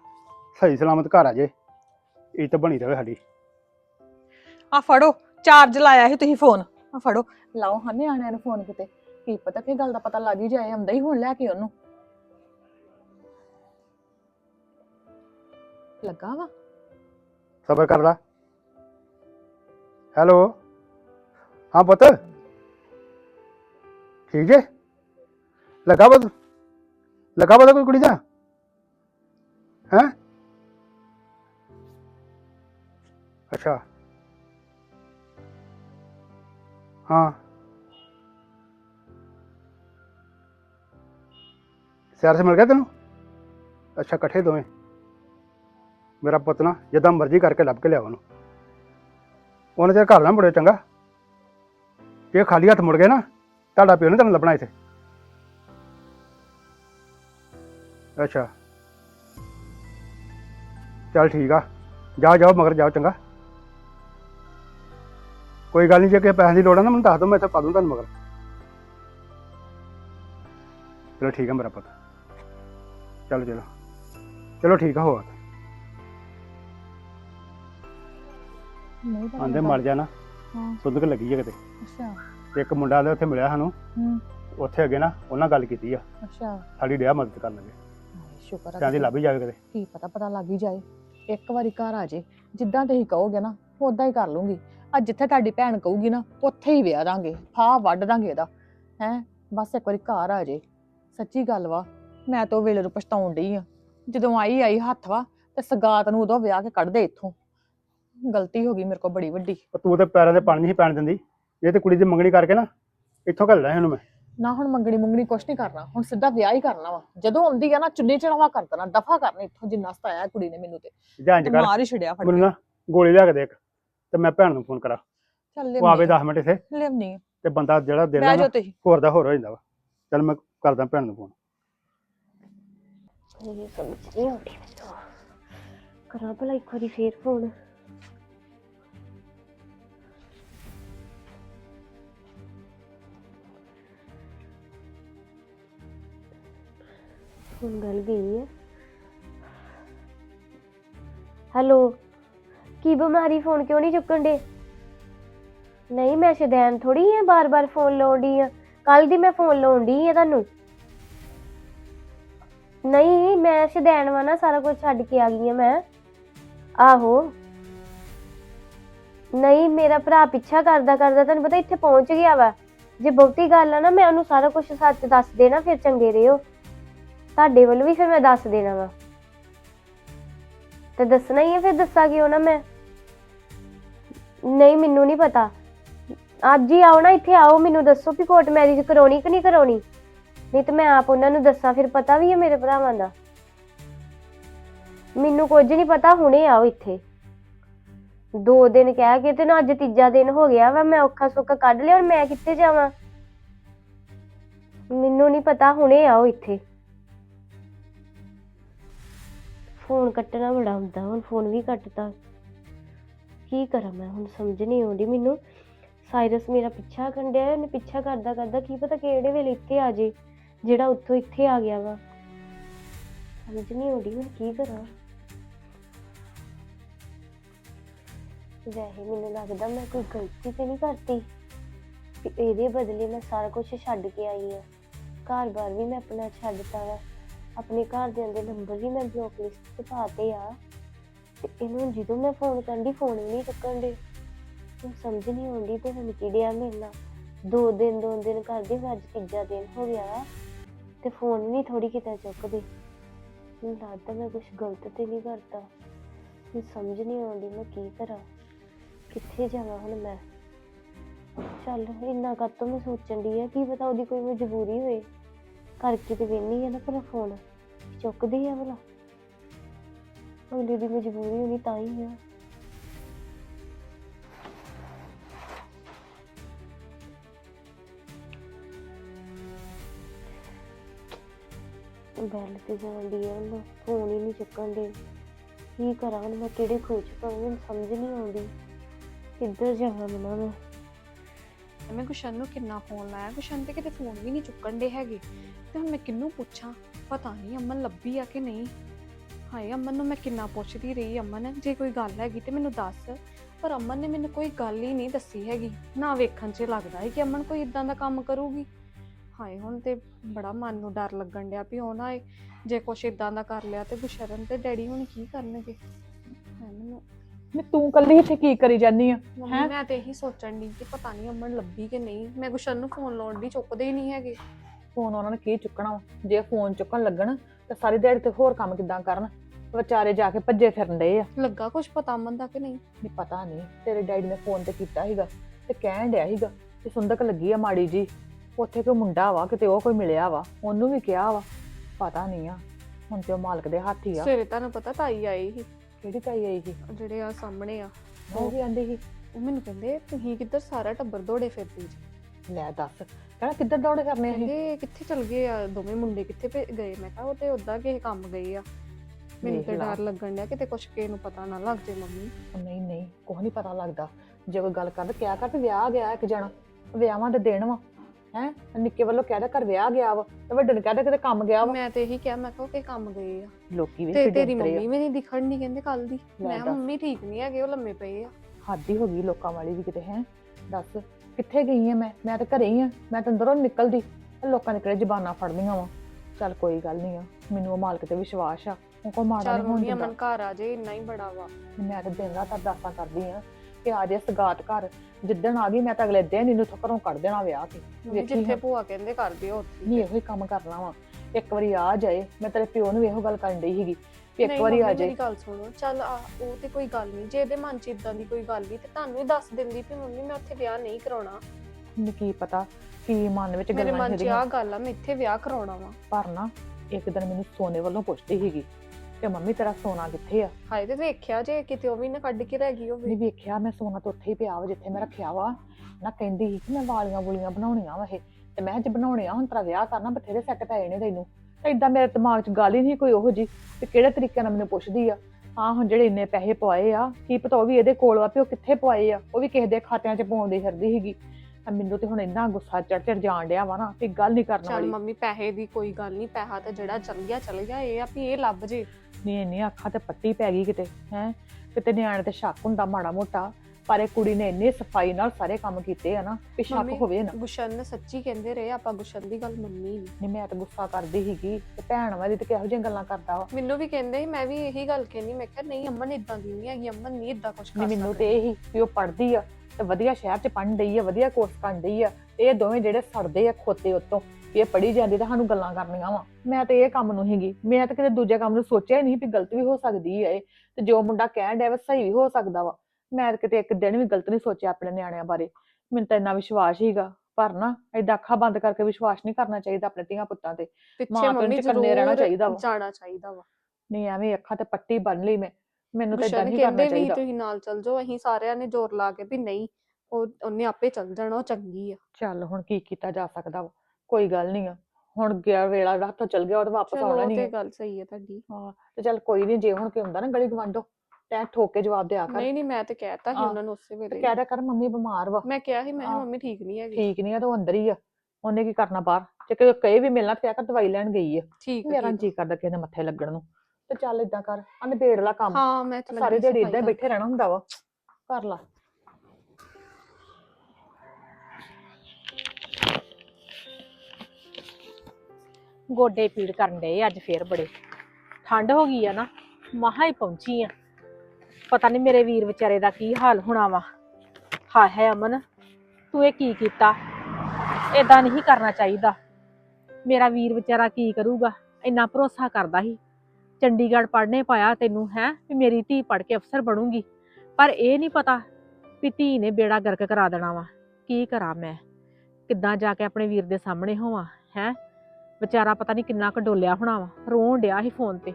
ਸਹੀ ਸਲਾਮਤ ਘਰ ਆ ਜੇ ਇਹ ਤਾਂ ਬਣੀ ਰਵੇ ਸਾਡੀ। ਆ ਫੜੋ ਚਾਰਜ ਲਾਇਆ ਸੀ ਤੁਸੀਂ ਫੋਨ ਆ ਫੜੋ ਲਾਓ ਹਾਂ ਨਿਆਣਿਆਂ ਨੂੰ ਫੋਨ ਕਿਤੇ। ਕੀ ਪਤਾ ਕੀ ਗੱਲ ਦਾ ਪਤਾ ਲੱਗ ਹੀ ਜਾਏ ਆਉਂਦਾ ਹੀ ਹੁਣ ਲੈ ਕੇ ਉਹਨੂੰ। ਲੱਗਾ ਵਾ? ਸਬਰ ਕਰ ਲਾ। ਹੈਲੋ? ਹਾਂ ਪੁੱਤ? ਠੀਕ ਜੇ? ਲੱਗਾ ਵਾ ਲੱਗਾ ਵਾ ਕੋਈ ਕੁੜੀ ਦਾ? ਹੈ? ਅੱਛਾ। ਹਾਂ। ਸਿਆਰ ਸੇ ਮਿਲ ਗਿਆ ਤੈਨੂੰ? ਅੱਛਾ, ਇਕੱਠੇ ਦੋਵੇਂ। ਮੇਰਾ ਪੁੱਤ ਨਾ, ਜਿੱਦਾਂ ਮਰਜ਼ੀ ਕਰਕੇ ਲੱਭ ਕੇ ਲਿਆ ਉਹਨੂੰ। ਉਹਨੇ ਚਿਰ ਘਰ ਨਾ ਮੁੜਿਓ ਚੰਗਾ। ਜੇ ਖਾਲੀ ਹੱਥ ਮੁੜ ਗਏ ਨਾ, ਤੁਹਾਡਾ ਪਿਓ ਨੇ ਤੁਹਾਨੂੰ ਲੱਭਣਾ ਇੱਥੇ। ਅੱਛਾ। ਚੱਲ ਠੀਕ ਆ। ਜਾਓ ਜਾਓ ਮਗਰ ਜਾਓ ਚੰਗਾ। ਕੋਈ ਗੱਲ ਨਹੀਂ ਜੇ ਕਿਸੇ ਪੈਸੇ ਦੀ ਲੋੜ ਆ ਨਾ ਮੈਨੂੰ ਦੱਸ ਦਿਓ ਮੈਂ ਇੱਥੇ ਪਾ ਦੂੰ ਤੁਹਾਨੂੰ ਮਗਰ। ਚਲੋ ਠੀਕ ਆ ਮੇਰਾ ਪੁੱਤ। ਚਲੋ ਚਲੋ। ਚਲੋ ਠੀਕ ਆ ਹੋਆ ਨਹੀਂ ਪਤਾ ਆਂਦੇ। ਮਰ ਜਾਣਾ। ਹਾਂ। ਸੁੱਧ ਲੱਗੀ ਹੈ ਕਿਤੇ। ਅੱਛਾ। ਤੇ ਇੱਕ ਮੁੰਡਾ ਦੇ ਉੱਥੇ ਮਿਲਿਆ ਸਾਨੂੰ। ਹੂੰ। ਉੱਥੇ ਅੱਗੇ ਨਾ ਉਹਨਾਂ ਗੱਲ ਕੀਤੀ ਆ। ਅੱਛਾ। ਸਾਡੀ ਡਿਆ ਮਦਦ ਕਰਨ ਲੱਗੇ। ਹਾਏ, ਸ਼ੁਕਰ ਆ ਕਹਿੰਦੀ ਲੱਭ ਹੀ ਜਾਵੇ ਕਿਤੇ। ਕੀ ਪਤਾ ਪਤਾ ਲੱਗ ਹੀ ਜਾਏ। ਇੱਕ ਵਾਰੀ ਘਰ ਆ ਜੇ, ਜਿੱਦਾਂ ਤੁਸੀਂ ਕਹੋਗੇ ਨਾ ਉਦਾਂ ਹੀ ਕਰ ਲੂੰਗੀ। ਅੱਜ ਜਿੱਥੇ ਤੁਹਾਡੀ ਭੈਣ ਕਹੂਗੀ ਨਾ, ਉੱਥੇ ਹੀ ਵਿਆਹ ਦਾਂਗੇ, ਫਾਹ ਵੱਢ ਦਾਂਗੇ ਇਹਦਾ। ਹੈ, ਬਸ ਇੱਕ ਵਾਰੀ ਘਰ ਆ ਜੇ। ਸੱਚੀ ਗੱਲ ਵਾ, ਮੈਂ ਤਾਂ ਉਹ ਵੇਲੇ ਨੂੰ ਪਛਤਾਉਣ ਡਈ ਆ। ਜਦੋਂ ਆਈ ਆਈ ਹੱਥ ਵਾ, ਤੇ ਸਗਾਤ ਨੂੰ ਉਦੋਂ ਵਿਆਹ ਕੇ ਕੱਢ ਦੇ ਇੱਥੋਂ। ਗਲਤੀ ਹੋ ਗਈ ਮੇਰੇ ਕੋਲ ਬੜੀ ਵੱਡੀ। ਤੂੰ ਤੇ ਪੈਰਾਂ ਦੇ ਪਾਣੀ ਨਹੀਂ ਪੈਣ ਦਿੰਦੀ। ਇਹ ਤੇ ਕੁੜੀ ਦੀ ਮੰਗਣੀ ਕਰਕੇ ਨਾ, ਇੱਥੋਂ ਘੱਲਣਾ ਇਹਨੂੰ ਮੈਂ। ਨਾ ਹੁਣ ਮੰਗਣੀ ਮੁੰਗਣੀ ਕੁਛ ਨਹੀਂ ਕਰਨਾ ਹੁਣ ਸਿੱਧਾ ਵਿਆਹ ਹੀ ਕਰਨਾ ਵਾ। ਜਦੋਂ ਆਉਂਦੀ ਆ ਨਾ ਚੁੰਨੀ ਚੜਾਵਾ ਕਰ ਦੇਣਾ ਦਫਾ ਕਰਨੀ ਇੱਥੋਂ ਜਿੰਨਾ ਸਤਾਇਆ ਕੁੜੀ ਨੇ ਮੈਨੂੰ ਤੇ। ਜਾਂ ਇੰਜ ਤੇ ਕਰ ਮਾਰ ਹੀ ਛੜਿਆ ਫੜ ਮੈਨੂੰ ਕੇ। ਨਾ ਗੋਲੀ ਲਿਆ ਕੇ ਦੇ ਇੱਕ ਤੇ ਮੈਂ ਭੈਣ ਨੂੰ ਫੋਨ ਕਰਾਂ। ਚੱਲ ਉਹ ਆਵੇ ਲਿਆਉਣੀ 10 ਮਿੰਟ ਇੱਥੇ। ਆ, ਲਿਆਉਣੀ ਆ। ਤੇ ਬੰਦਾ ਜਿਹੜਾ ਦੇ ਬਹਿ ਨਾ ਤੁਸੀਂ। ਹੋਰ ਦਾ ਹੋਰ ਹੋ ਜਾਂਦਾ ਵਾ। ਚੱਲ ਮੈਂ ਕਰਦਾ ਭੈਣ ਨੂੰ ਫੋਨ। ਇਹ ਸਮਝ ਨਹੀਂ ਆਉਂਦੀ ਮੈਨੂੰ ਕਰਾਂ ਭਲਾ ਇੱਕ ਵਾਰੀ ਫੇਰ ਫੋਨ। ਹੁਣ ਗੱਲ ਗਈ ਹੈ। ਹੈਲੋ ਕੀ ਬਿਮਾਰੀ ਫੋਨ ਕਿਉਂ ਨਹੀਂ ਚੁੱਕਣ ਦੇ ਨਹੀਂ, ਮੈਂ ਸ਼ਦੈਨ ਥੋੜੀ ਆ ਬਾਰ-ਬਾਰ ਫੋਨ ਲਾਉਂਦੀ ਆ ਕੱਲ ਦੀ ਮੈਂ ਫੋਨ ਲਾਉਂਦੀ ਆ ਤੁਹਾਨੂੰ। ਨਹੀਂ, ਮੈਂ ਸ਼ਦੈਨ ਵਾ ਨਾ, ਸਾਰਾ ਕੁਝ ਛੱਡ ਕੇ ਆ ਗਈ ਆ ਮੈਂ। ਆਹੋ। ਨਹੀਂ, ਮੇਰਾ ਭਰਾ ਪਿੱਛਾ ਕਰਦਾ ਕਰਦਾ ਤੁਹਾਨੂੰ ਪਤਾ ਇੱਥੇ ਪਹੁੰਚ ਗਿਆ ਵਾ। ਜੇ ਬਹੁਤੀ ਗੱਲ ਆ ਨਾ, ਮੈਂ ਉਹਨੂੰ ਸਾਰਾ ਕੁਝ ਸੱਚ ਦੱਸ ਦੇਣਾ ਫਿਰ ਚੰਗੇ ਰਹੋ। ਤੁਹਾਡੇ ਵੱਲ ਵੀ ਫਿਰ ਮੈਂ ਦੱਸ ਦੇਣਾ ਵਾ। ਤੇ ਦੱਸਣਾ ਹੀ ਹੈ ਫਿਰ ਦੱਸਾਂ ਕਿਉਂ ਨਾ ਮੈਂ। ਨਹੀਂ, ਮੈਨੂੰ ਨਹੀਂ ਪਤਾ। ਅੱਜ ਹੀ ਆਓ ਨਾ, ਇੱਥੇ ਆਓ, ਮੈਨੂੰ ਦੱਸੋ ਵੀ ਕੋਰਟ ਮੈਰਿਜ ਕਰਾਉਣੀ ਕਿ ਨਹੀਂ ਕਰਾਉਣੀ। ਨਹੀਂ ਤੇ ਮੈਂ ਆਪ ਉਹਨਾਂ ਨੂੰ ਦੱਸਾਂ, ਫਿਰ ਪਤਾ ਵੀ ਹੈ ਮੇਰੇ ਭਰਾਵਾਂ ਦਾ। ਮੈਨੂੰ ਕੁਝ ਨਹੀਂ ਪਤਾ, ਹੁਣੇ ਆਓ ਇੱਥੇ। ਦੋ ਦਿਨ ਕਹਿ ਕੇ ਤੇ ਨਾ ਅੱਜ ਤੀਜਾ ਦਿਨ ਹੋ ਗਿਆ ਵਾ, ਮੈਂ ਔਖਾ ਸੌਖਾ ਕੱਢ ਲਿਆ, ਹੁਣ ਮੈਂ ਕਿੱਥੇ ਜਾਵਾਂ? ਮੈਨੂੰ ਨਹੀਂ ਪਤਾ, ਹੁਣੇ ਆਓ ਇੱਥੇ। ਫੋਨ ਕੱਟਣਾ ਬੜਾ ਹੁੰਦਾ, ਹੁਣ ਫੋਨ ਵੀ ਕੱਟਤਾ। ਕੀ ਕਰਾਂ ਮੈਂ, ਹੁਣ ਸਮਝ ਨਹੀਂ ਆਉਂਦੀ ਮੈਨੂੰ। ਸਾਇਰਸ ਮੇਰਾ ਪਿੱਛਾ ਕੰਡਿਆ ਉਹਨੇ ਪਿੱਛਾ ਕਰਦਾ ਕਰਦਾ ਕੀ ਪਤਾ ਕਿਹੜੇ ਵੇਲੇ ਇੱਥੇ ਆ ਜੇ, ਜਿਹੜਾ ਉੱਥੋਂ ਇੱਥੇ ਆ ਗਿਆ ਵਾ। ਸਮਝ ਨਹੀਂ ਆਉਂਦੀ ਹੁਣ ਕੀ ਕਰਾਂ। ਵੈਸੇ ਮੈਨੂੰ ਲੱਗਦਾ ਮੈਂ ਕੋਈ ਗਲਤੀ ਤੇ ਨਹੀਂ ਕਰਤੀ ਕਿ ਇਹਦੇ ਬਦਲੇ ਮੈਂ ਸਾਰਾ ਕੁਝ ਛੱਡ ਕੇ ਆਈ ਆ ਘਰ-ਬਾਰ ਵੀ ਮੈਂ ਆਪਣਾ ਛੱਡਤਾ ਵਾ। ਆਪਣੇ ਘਰਦਿਆਂ ਦੇ ਨੰਬਰ ਵੀ ਮੈਂ ਬਲੌਕ ਲਿਸਟ 'ਤੇ ਪਾਤੇ ਆ। ਤੇ ਇਹਨੂੰ ਜਦੋਂ ਮੈਂ ਫੋਨ ਕਰਨ ਦੀ ਫੋਨ ਵੀ ਨਹੀਂ ਚੁੱਕਣ ਦੇ। ਮੈਨੂੰ ਸਮਝ ਨਹੀਂ ਆਉਂਦੀ ਤੇ ਹੁਣ ਕੀ ਡਿਆ ਮਿਲਣਾ ਦੋ ਦਿਨ ਦੋ ਦਿਨ ਕਰਦੀ ਫਿਰ ਅੱਜ ਤੀਜਾ ਦਿਨ ਹੋ ਗਿਆ। ਵਾ ਤੇ ਫੋਨ ਨਹੀਂ ਥੋੜੀ ਕਿਤੇ ਚੁੱਕਦੇ। ਮੈਨੂੰ ਲੱਗਦਾ ਮੈਂ ਕੁਝ ਗਲਤ ਤੇ ਨਹੀਂ ਕਰਤਾ। ਮੈਨੂੰ ਸਮਝ ਨਹੀਂ ਆਉਂਦੀ ਮੈਂ ਕੀ ਕਰਾਂ, ਕਿੱਥੇ ਜਾਵਾਂ ਹੁਣ ਮੈਂ? ਚੱਲ ਇੰਨਾ ਕਰ ਕਾਤੋਂ ਮੈਂ ਸੋਚਣ ਦੀ ਆ, ਕੀ ਪਤਾ ਉਹਦੀ ਕੋਈ ਮਜਬੂਰੀ ਹੋਏ। ਕਰਕੇ ਤੇ ਵੇਨੀ ਆ ਨਾ ਭਲਾ ਫੋਨ ਚੁੱਕਦੀ ਆ ਭਲਾ ਉਹਦੀ ਦੀ ਮਜਬੂਰੀ ਹੋਣੀ ਤਾਂ ਹੀ ਆ ਬੈਲ ਤੇ ਜਾਂਦੀ ਆ ਉਹਨੂੰ ਫੋਨ ਹੀ ਨਹੀਂ ਚੁੱਕਣ ਦੇ ਕੀ ਕਰਾਂ ਹੁਣ ਮੈਂ ਕਿਹੜੇ ਖੋਜ ਪਾਵਾਂ ਮੈਨੂੰ ਸਮਝ ਨਹੀਂ ਆਉਂਦੀ ਕਿੱਧਰ ਜਾਵਾਂ ਮੈਂ ਮੈਂ ਮੈਂ ਗੁਸ਼ਨ ਨੂੰ ਕਿੰਨਾ ਫੋਨ ਲਾਇਆ ਗੁਸ਼ਨ ਤੇ ਕਿਤੇ ਫੋਨ ਵੀ ਨਹੀਂ ਚੁੱਕਣ ਦੇ ਹੈਗੇ ਤੇ ਹੁਣ ਮੈਂ ਕਿਹਨੂੰ ਪੁੱਛਾਂ? ਪਤਾ ਨਹੀਂ ਅਮਨ ਲੱਭੀ ਆ ਕਿ ਨਹੀਂ? ਹਾਏ ਅਮਨ ਨੂੰ ਮੈਂ ਕਿੰਨਾ ਪੁੱਛਦੀ ਰਹੀ ਅਮਨ ਜੇ ਕੋਈ ਗੱਲ ਹੈਗੀ ਤੇ ਮੈਨੂੰ ਦੱਸ। ਪਰ ਅਮਨ ਨੇ ਮੈਨੂੰ ਕੋਈ ਗੱਲ ਹੀ ਨਹੀਂ ਦੱਸੀ ਹੈਗੀ। ਨਾ ਵੇਖਣ 'ਚ ਲੱਗਦਾ ਹੈ ਕਿ ਅਮਨ ਕੋਈ ਇਦਾਂ ਦਾ ਕੰਮ ਕਰੂਗੀ। ਹਾਏ ਹੁਣ ਤੇ ਬੜਾ ਮਨ ਨੂੰ ਡਰ ਲੱਗਣ ਡਿਆ ਵੀ ਉਹ ਨਾ ਇਹ ਜੇ ਕੁਛ ਇਦਾਂ ਦਾ ਕਰ ਲਿਆ ਤੇ ਗੁਸ਼ਰਨ ਤੇ ਡੈਡੀ ਹੁਣ ਕੀ ਕਰਨਗੇ? ਹਾਏ ਮੈਨੂੰ ਮੈਂ ਤੂੰ ਕੱਲੀ ਇੱਥੇ ਕੀ ਕਰੀ ਜਾਨੀ ਆ? ਮੰਮੀ? ਮੈਂ ਤੇ ਇਹੀ ਸੋਚਣ ਦੀ ਕਿ ਪਤਾ ਨਹੀਂ ਅਮਨ ਲੱਭੀ ਕਿ ਨਹੀਂ। ਮੈਂ ਗੁਸ਼ਨ ਨੂੰ ਫੋਨ ਲਾਉਣ ਦੀ ਚੁੱਕਦੇ ਹੀ ਨਹੀਂ ਹੈਗੇ। ਫੋਨ ਉਹਨਾਂ ਨੇ ਕੀ ਚੁੱਕਣਾ ਵਾ? ਜੇ ਫੋਨ ਚੁੱਕਣ ਲੱਗਣ ਤੇ ਸਾਰੀ ਦਿਹਾੜੀ ਤੇ ਹੋਰ ਕੰਮ ਕਿੱਦਾਂ ਕਰਨ? ਵਿਚਾਰੇ ਜਾ ਕੇ ਭੱਜੇ ਫਿਰਨ ਡਏ ਆ। ਲੱਗਾ ਕੁਝ ਪਤਾ ਅਮਨ ਦਾ ਕਿ ਨਹੀਂ? ਨਹੀਂ ਪਤਾ ਨਹੀਂ ਤੇਰੇ ਡੈਡੀ ਨੇ ਫੋਨ ਤੇ ਕੀਤਾ ਸੀਗਾ ਤੇ ਕਹਿਣ ਡਿਆ ਸੀਗਾ ਕਿ ਸੁੰਦਕ ਲੱਗੀ ਆ ਮਾੜੀ ਜੀ ਉੱਥੇ ਕੋਈ ਮੁੰਡਾ ਵਾ ਕਿਤੇ ਉਹ ਕੋਈ ਮਿਲਿਆ ਵਾ ਉਹਨੂੰ ਵੀ ਕਿਹਾ ਵਾ। ਪਤਾ ਨਹੀਂ ਆ ਹੁਣ ਤੇ ਉਹ ਮਾਲਕ ਦੇ ਹੱਥ ਹੀ ਆ। ਸਵੇਰੇ ਤੁਹਾਨੂੰ ਪਤਾ ਤਾਈ ਆਈ ਸੀ? ਕਿਹੜੀ ਤਾਈ ਆਈ ਸੀ? ਜਿਹੜੇ ਆ ਸਾਹਮਣੇ ਆ। ਉਹ ਵੀ ਆਂਦੀ ਸੀ। ਉਹ ਮੈਨੂੰ ਕਹਿੰਦੇ ਤੁਸੀਂ ਕਿੱਧਰ ਸਾਰਾ ਟੱਬਰ ਦੌੜੇ ਫਿਰਦੇ ਜੀ? ਲੈ ਦੱਸ ਕਹਿੰਦਾ ਕਿੱਧਰ ਦੌੜੇ ਕਰਨੇ ਅਸੀਂ? ਕਹਿੰਦੇ ਕਿੱਥੇ ਚਲ ਗਏ ਆ? ਦੋਵੇਂ ਮੁੰਡੇ ਕਿੱਥੇ ਭੇ- ਗਏ? ਮੈਂ ਕਿਹਾ ਉਹ ਤੇ ਉਦਾਂ ਕਿਸੇ ਕੰਮ ਗਏ ਆ। ਮੈਨੂੰ ਤੇ ਲਾ। ਡਰ ਲੱਗਣ ਡਿਆ ਕਿਤੇ ਕੁਛ ਕਿਸੇ ਨੂੰ ਪਤਾ ਨਾ ਲੱਗ ਜੇ ਮੰਮੀ। ਉਹ ਨਹੀਂ ਨਹੀਂ ਕੁਛ ਨਹੀਂ ਪਤਾ ਲੱਗਦਾ। ਜੇ ਕੋਈ ਗੱਲ ਕਰ ਕਿਆ ਕਰ ਵਿਆਹ ਗਿਆ ਇੱਕ ਜਣਾ। ਵਿਆਹਾਂ ਦੇ ਦਿਨ ਵਾ ਹੈ? ਨਿੱਕੇ ਵੱਲੋਂ ਕਹਿਦਾ ਘਰ ਵਿਆਹ ਗਿਆ ਵਾ ਤੇ ਵੱਡੇ ਨੇ ਕਹਿਦਾ ਕਿਤੇ ਕੰਮ ਗਿਆ ਵਾ। ਮੈਂ ਤੇ ਇਹੀ ਕਿਹਾ ਮੈਂ ਕਿਹਾ ਉਹ ਕਿਸੇ ਕੰਮ ਗਏ ਆ। ਲੋਕੀ ਵੀ ਤੇ ਤੇਰੀ। ਮੰਮੀ ਵੀ ਨਹੀਂ ਦਿਖਣ ਨਹੀਂ ਕਹਿੰਦੇ ਕੱਲ ਦੀ। ਮੈਂ ਦੱਸ। ਕਿਹਾ ਮੰਮੀ ਠੀਕ ਨਹੀਂ ਹੈਗੇ ਉਹ ਲੰਮੇ ਪਏ ਆ। ਹੱਦ ਹੀ ਹੋ ਗਈ ਲੋਕਾਂ ਵਾਲੀ ਵੀ ਕਿਤੇ ਹੈ? ਦੱਸ ਕਿੱਥੇ ਗਈ ਆ ਮੈਂ? ਮੈਂ ਤਾਂ ਘਰੇ ਹੀ ਆ ਮੈਂ ਤਾਂ ਅੰਦਰੋਂ ਨੀ ਨਿਕਲਦੀ। ਇਹ ਲੋਕਾਂ ਨੇ ਕਿਹੜੇ ਜ਼ਬਾਨਾਂ ਫੜਨੀਆਂ ਵਾ? ਚੱਲ ਕੋਈ ਗੱਲ ਨਹੀਂ ਆ ਮੈਨੂੰ ਉਹ ਮਾਲਕ ਤੇ ਵਿਸ਼ਵਾਸ ਆ ਉਹ ਕੋ ਮਾੜਾ ਚੱਲ ਨਹੀਂ ਹੋਣ ਮੰਮੀ ਦਿੰਦਾ। ਅਮਨ ਘਰ ਆ ਜੇ ਇੰਨਾ ਹੀ ਬੜਾ ਵਾ। ਮੈਂ ਤਾਂ ਦਿਨ ਰਾਤ ਅਰਦਾਸਾਂ ਕਰਦੀ ਆ ਕਿ ਆ ਜੇ ਸਗਾਤ ਘਰ ਜਿੱਦਣ ਆ ਗਈ ਮੈਂ ਤਾਂ ਅਗਲੇ ਦਿਨ ਇਹਨੂੰ ਇੱਥੋਂ ਘਰੋਂ ਕੱਢ ਦੇਣਾ ਵਿਆਹ ਮੰਮੀ ਵੇਖੀ ਜਿੱਥੇ ਹਾਂ। ਭੂਆ ਕਹਿੰਦੇ ਕਰ ਦਿਓ ਉੱਥੇ ਨਹੀਂ ਇਹੋ ਹੀ ਕੰਮ ਕਰਨਾ ਵਾ। ਇੱਕ ਵਾਰੀ ਆ ਜਾਏ ਮੈਂ ਤੇਰੇ ਪਿਓ ਨੂੰ ਵੀ ਇਹੋ ਗੱਲ ਕਰਨ ਡਈ ਸੀਗੀ। ਵੀ ਇੱਕ ਨਹੀਂ ਵਾਰੀ ਆ ਮੰਮੀ, ਜਾਏ ਮੇਰੀ ਗੱਲ ਸੁਣੋ। ਚੱਲ ਆ ਉਹ ਤੇ ਕੋਈ ਗੱਲ ਨਹੀਂ। ਜੇ ਇਹਦੇ ਮਨ 'ਚ ਇਦਾਂ ਦੀ ਕੋਈ ਗੱਲ ਨਹੀਂ ਤੇ ਤੁਹਾਨੂੰ ਹੀ ਦੱਸ ਦਿੰਦੀ ਵੀ ਮੰਮੀ ਮੈਂ ਉੱਥੇ ਵਿਆਹ ਨਹੀਂ ਕਰਾਉਣਾ। ਮੈਨੂੰ ਕੀ ਪਤਾ ਕੀ ਮਨ ਵਿੱਚ ਮੇਰੇ ਗੱਲਾਂ ਮਨ 'ਚ ਆ ਗੱਲ ਆ ਮੈਂ ਇੱਥੇ ਵਿਆਹ ਕਰਾਉਣਾ ਵਾ। ਪਰ ਨਾ ਇੱਕ ਦਿਨ ਮੈਨੂੰ ਸੋਨੇ ਵੱਲੋਂ ਪੁੱਛਦੀ ਸੀਗੀ ਕਿ ਮੰਮੀ ਤੇਰਾ ਸੋਨਾ ਕਿੱਥੇ ਆ? ਹਾਏ ਤੇ ਵੇਖਿਆ ਜੇ ਕਿਤੇ ਉਹ ਵੀ ਨਾ ਕੱਢ ਕੇ ਰਹਿ ਗਈ ਨਹੀਂ ਹੋਵੇ ਵੇਖਿਆ ਮੈਂ ਸੋਨਾ ਤਾਂ ਉੱਥੇ ਹੀ ਪਿਆ ਵਾ ਜਿੱਥੇ ਮੈਂ ਰੱਖਿਆ ਵਾ। ਨਾ ਕਹਿੰਦੀ ਸੀ ਕਿ ਮੈਂ ਵਾਲੀਆਂ ਬੁਲੀਆਂ ਬਣਾਉਣੀਆਂ ਵਾ ਇਹ। ਤੇ ਮੈਂ ਕਿਹਾ ਜੇ ਬਣਾਉਣੀਆਂ ਹੁਣ ਤੇਰਾ ਵਿਆਹ ਕਰਨਾ ਬਥੇਰੇ ਸੈੱਟ ਪੈ ਜਾਣੇ ਤੈਨੂੰ। ਇਦਾਂ ਮੇਰੇ ਦਿਮਾਗ 'ਚ ਗੱਲ ਹੀ ਨਹੀਂ ਕੋਈ ਉਹੋ ਜੀ ਤੇ ਕਿਹੜੇ ਤਰੀਕੇ ਨਾਲ ਮੈਨੂੰ ਪੁੱਛਦੀ ਆ। ਹਾਂ ਹੁਣ ਜਿਹੜੇ ਇੰਨੇ ਪੈਸੇ ਪਵਾਏ ਆ ਕੀ ਪਤਾ ਉਹ ਵੀ ਇਹਦੇ ਕੋਲ ਵਾ ਉਹ ਕਿੱਥੇ ਪਵਾਏ ਆ ਉਹ ਵੀ ਕਿਸੇ ਦੇ ਖਾਤਿਆਂ 'ਚ ਪਾਉਂਦੀ ਫਿਰਦੀ ਸੀਗੀ। ਤਾਂ ਮੈਨੂੰ ਤੇ ਹੁਣ ਇੰਨਾ ਗੁੱਸਾ ਚੜ ਚੜ ਜਾਣ ਡਿਆ ਵਾ ਨਾ ਵੀ ਗੱਲ ਨਹੀਂ ਕਰਨ ਚੱਲ ਵਾਲੀ। ਮੰਮੀ ਪੈਸੇ ਦੀ ਕੋਈ ਗੱਲ ਨਹੀਂ ਪੈਸਾ ਤਾਂ ਜਿਹੜਾ ਚੱਲ ਗਿਆ ਚੱਲ ਗਿਆ ਇਹ ਆ ਵੀ ਇਹ ਲੱਭ ਜੇ। ਨਹੀਂ ਇੰਨੀ ਅੱਖਾਂ ਤੇ ਪੱਟੀ ਪੈ ਗਈ ਕਿਤੇ ਹੈ? ਕਿਤੇ ਨਿਆਣੇ ਤੇ ਸ਼ੱਕ ਹੁੰਦਾ ਮਾੜਾ ਮੋਟਾ। ਪਰ ਇਹ ਕੁੜੀ ਨੇ ਇੰਨੀ ਸਫ਼ਾਈ ਨਾਲ ਸਾਰੇ ਕੰਮ ਕੀਤੇ ਆ ਨਾ ਵੀ ਸ਼ੱਕ ਮੰਮੀ, ਹੋਵੇ ਨਾ। ਗੁਸ਼ਨ ਸੱਚੀ ਕਹਿੰਦੇ ਰਹੇ ਆਪਾਂ ਗੁਸ਼ਨ ਦੀ ਗੱਲ ਮੰਨੀ ਨਹੀਂ ਨਹੀਂ ਮੈਂ ਤਾਂ ਗੁੱਸਾ ਕਰਦੀ ਸੀਗੀ ਤੇ ਭੈਣ ਵਾਲੀ ਤੇ ਕਿਹੋ ਜਿਹੀਆਂ ਗੱਲਾਂ ਕਰਦਾ ਵਾ। ਮੈਨੂੰ ਵੀ ਕਹਿੰਦੇ ਸੀ ਮੈਂ ਵੀ ਇਹੀ ਗੱਲ ਕਹਿੰਦੀ ਮੈਂ ਕਿਹਾ ਨਹੀਂ ਅਮਨ ਇਦਾਂ ਦੀ ਨਹੀਂ ਹੈਗੀ ਅਮਨ ਨਹੀਂ ਇਦਾਂ ਕੁਝ ਨਹੀਂ ਕਰ ਮੈਨੂੰ ਸਕਦੀ। ਤੇ ਇਹੀ ਵੀ ਉਹ ਪੜ੍ਹਦੀ ਆ ਤੇ ਵਧੀਆ ਸ਼ਹਿਰ ਚ ਪੜ੍ਹਨ ਡਈ ਆ ਵਧੀਆ ਕੋਰਸ ਕਰਨ ਡਈ ਆ ਤੇ ਇਹ ਦੋਵੇਂ ਜਿਹੜੇ ਸੜਦੇ ਆ ਖੋਤੇ ਉਤੋਂ ਇਹ ਪੜ੍ਹੀ ਜਾਂਦੀ ਤਾਂ ਸਾਨੂੰ ਗੱਲਾਂ ਕਰਨੀਆਂ ਵਾ। ਮੈਂ ਤੇ ਇਹ ਕੰਮ ਨੂੰ ਹੀਗੀ ਮੈਂ ਤਾਂ ਕਿਤੇ ਦੂਜੇ ਕੰਮ ਨੂੰ ਸੋਚਿਆ ਹੀ ਨਹੀਂ ਵੀ ਗਲਤ ਵੀ ਹੋ ਸਕਦੀ ਹੈ ਇਹ ਤੇ ਜੋ ਮੁੰਡਾ ਕਹਿਣ ਡਿਆ ਵਾ ਸਹੀ ਵੀ ਹੋ ਸਕਦਾ ਵਾ। ਮੈਂ ਤਾਂ ਕਿਤੇ ਇੱਕ ਦਿਨ ਵੀ ਗਲਤ ਨਹੀਂ ਸੋਚਿਆ ਆਪਣੇ ਨਿਆਣਿਆਂ ਬਾਰੇ। ਮੈਨੂੰ ਤਾਂ ਇੰਨਾ ਵਿਸ਼ਵਾਸ ਹੀਗਾ ਪਰ ਨਾ ਏਦਾਂ ਅੱਖਾਂ ਬੰਦ ਕਰਕੇ ਵਿਸ਼ਵਾਸ ਨਹੀਂ ਕਰਨਾ ਚਾਹੀਦਾ ਆਪਣੇ ਧੀਆਂ ਪੁੱਤਾਂ ਤੇ। ਪਿੱਛੇ ਮਾਂ ਪਿਓ ਨੂੰ ਮੰਮੀ ਚੁਕੰਨੇ ਰਹਿਣਾ ਜ਼ਰੂਰ ਚਾਹੀਦਾ ਵਾ। ਜਾਣਾ ਚਾਹੀਦਾ ਵਾ। ਨਹੀਂ ਐਵੇਂ ਅੱਖਾਂ ਤੇ ਪੱਟੀ ਬੰਨ ਲਈ ਮੈਂ। ਮੈਨੂੰ ਤਾਂ ਇਦਾਂ ਗੁਸ਼ਨ ਨਹੀਂ ਕਰਨਾ ਕਹਿੰਦੇ ਵੀ ਚਾਹੀਦਾ। ਤੁਸੀਂ ਨਾਲ ਚੱਲ ਜਾਓ ਅਸੀਂ ਸਾਰਿਆਂ ਨੇ ਜ਼ੋਰ ਲਾ ਕੇ ਵੀ ਨਹੀਂ ਉਹ ਉਹਨੇ ਆਪੇ ਚੱਲ ਜਾਣਾ ਉਹ ਚੰਗੀ ਆ। ਚੱਲ ਹੁਣ ਕੀ ਕੀਤਾ ਜਾ ਸਕਦਾ ਵਾ? ਕੋਈ ਗੱਲ ਨਹੀਂ ਆ। ਹੁਣ ਗਿਆ ਵੇਲਾ ਜਿਹੜਾ ਹੱਥੋਂ ਚਲ ਗਿਆ ਉਹ ਤਾਂ ਵਾਪਸ ਚਲੋ ਆਉਣਾ ਉਹ ਨਹੀਂ ਤੇ ਹੈ ਗੱਲ ਸਹੀ ਹੈ ਤੁਹਾਡੀ। ਹਾਂ ਤੇ ਚੱਲ ਕੋਈ ਨਹੀਂ ਜੇ ਹੁਣ ਕੀ ਹੁੰਦਾ ਨਾ ਗਲੀ ਗਵਾਂਡੋ ਤੈਂ ਠੋਕ ਕੇ ਜਵਾਬ ਦਿਆ ਕਰ। ਨਹੀਂ ਨਹੀਂ ਮੈਂ ਤੇ ਕਹਿਤਾ ਸੀ ਹਾਂ, ਉਹਨਾਂ ਨੂੰ ਉਸੇ ਤੇ ਵੇਲੇ। ਕਹਿ ਦਿਆ ਕਰ ਮੰਮੀ ਬਿਮਾਰ ਵਾ। ਮੈਂ ਕਿਹਾ ਸੀ ਮੈਂ ਕਿਹਾ ਹਾਂ। ਮੰਮੀ ਠੀਕ ਨਹੀਂ ਹੈਗੀ। ਠੀਕ ਨਹੀਂ ਆ ਤਾਂ ਉਹ ਅੰਦਰ ਹੀ ਆ। ਉਹਨੇ ਕੀ ਕਰਨਾ ਬਾਹਰ? ਜੇ ਕੋਈ ਕਹੇ ਵੀ ਮਿਲਣਾ ਤੇ ਆਖਾ ਦਵਾਈ ਲੈਣ ਗਈ ਆ। ਠੀਕ ਆ, ਮੇਰਾ ਠੀਕ ਜੀ ਕਰਦਾ ਕਿਸੇ ਦੇ ਮੱਥੇ ਲੱਗਣ ਨੂੰ। ਤੇ ਚੱਲ ਇਦਾਂ ਕਰ ਆ ਨਿਬੇੜ ਲਾ ਆ। ਕੰਮ। ਹਾਂ ਮੈਂ ਤਾਂ ਸਾਰੇ ਲੱਗੀ ਦਿਹਾੜੀ ਸਫ਼ਾਈ ਇਦਾਂ। ਬੈਠੇ ਰਹਿਣਾ ਹੁੰਦਾ ਵਾ। ਕਰ ਲਾ। ਗੋਡੇ ਪੀੜ ਕਰਨ ਡਏ ਅੱਜ ਫੇਰ ਬੜੇ। ਠੰਡ ਹੋ ਗਈ ਆ ਨਾ ਮਹਾ ਹੀ ਪਹੁੰਚੀ ਆ। ਪਤਾ ਨਹੀਂ ਮੇਰੇ ਵੀਰ ਵਿਚਾਰੇ ਦਾ ਕੀ ਹਾਲ ਹੋਣਾ ਵਾ। ਹਾਏ ਹੈ ਅਮਨ, ਤੂੰ ਇਹ ਕੀ ਕੀਤਾ? ਏਦਾਂ ਨਹੀਂ ਕਰਨਾ ਚਾਹੀਦਾ। ਮੇਰਾ ਵੀਰ ਵਿਚਾਰਾ ਕੀ ਕਰੂਗਾ? ਇੰਨਾ ਭਰੋਸਾ ਕਰਦਾ ਸੀ। ਚੰਡੀਗੜ੍ਹ ਪੜ੍ਹਨੇ ਪਾਇਆ ਤੈਨੂੰ, ਹੈ, ਵੀ ਮੇਰੀ ਧੀ ਪੜ੍ਹ ਕੇ ਅਫਸਰ ਬਣੂਗੀ। ਪਰ ਇਹ ਨਹੀਂ ਪਤਾ ਵੀ ਧੀ ਨੇ ਬੇੜਾ ਗਰਕ ਕਰਾ ਦੇਣਾ ਵਾ। ਕੀ ਕਰਾਂ ਮੈਂ? ਕਿੱਦਾਂ ਜਾ ਕੇ ਆਪਣੇ ਵੀਰ ਦੇ ਸਾਹਮਣੇ ਹੋਵਾਂ, ਹੈ? ਵਿਚਾਰਾ ਪਤਾ ਨਹੀਂ ਕਿੰਨਾ ਕੁ ਹੋਣਾ ਵਾ। ਰੋਣ ਡਿਆ ਸੀ ਫੋਨ ਤੇ।